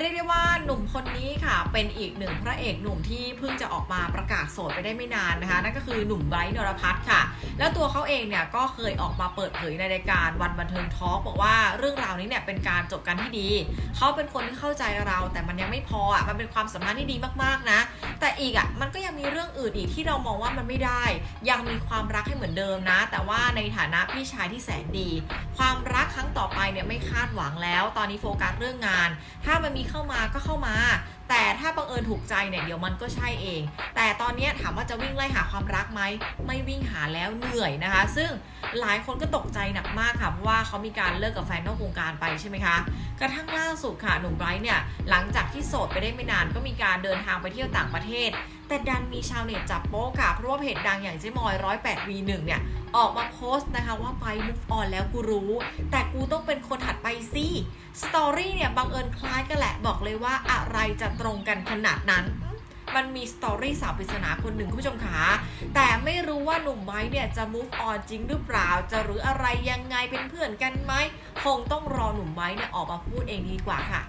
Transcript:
เรียกได้ว่าหนุ่มคนนี้ค่ะ เป็นอีกหนึ่งพระเอกหนุ่มที่เพิ่งจะออกมาประกาศโสดไปได้ไม่นานนะคะ นั่นก็คือหนุ่มไบรท์นรพัฒน์ค่ะ แล้วตัวเขาเองเนี่ยก็เคยออกมาเปิดเผยในรายการวันบันเทิงทอล์กบอกว่าเรื่องราวนี้เนี่ยเป็นการจบกันที่ดีเขาเป็นคนที่เข้าใจเราแต่มันยังไม่พออะมันเป็นความสัมพันธ์ที่ดีมากๆนะ แต่อีกอะมันก็ยังมีเรื่องอื่นอีกที่เรามองว่ามันไม่ได้ ยังมีความรักให้เหมือนเดิมนะ แต่ว่าในฐานะพี่ชายที่แสนดี ความรักครั้งต่อไปเนี่ยไม่คาดหวังแล้ว ตอนนี้โฟกัสเรื่องงาน ถ้ามันมีเข้ามาก็เข้ามาแต่ถ้าบังเอิญถูกใจเนี่ยเดี๋ยวมันก็ใช่เอง แต่ตอนนี้ถามว่าจะวิ่งไล่หาความรักไหม ไม่วิ่งหาแล้วเหนื่อยนะคะ ซึ่งหลายคนก็ตกใจหนักมากค่ะเพราะว่าเขามีการเลิกกับแฟนนอกวงการไปใช่ไหมคะ กระทั่งล่าสุดค่ะหนุ่มไบรท์เนี่ยหลังจากที่โสดไปได้ไม่นานก็มีการเดินทางไปเที่ยวต่างประเทศ แต่ดันมีชาวเน็ตจับโป๊ค่ะเพราะว่าเพจดังอย่างเจ๊มอย 108 V1 เนี่ยออกมาโพสต์นะคะว่าไป move on แล้วกูรู้ แต่กูต้องเป็นคนถัดไปสิ สตอรี่เนี่ยบังเอิญคล้ายกันแหละบอกเลยว่าอะไรจะตรงกันขนาดนั้น มันมีสตอรี่สาวปริศนาคนหนึ่งคุณผู้ชมขาแต่ไม่รู้ว่าหนุ่มไม้เนี่ยจะ move on จริงหรือเปล่า จะหรืออะไรยังไงเป็นเพื่อนกันไหมคงต้องรอหนุ่มไม้เนี่ยออกมาพูดเองดีกว่าค่ะ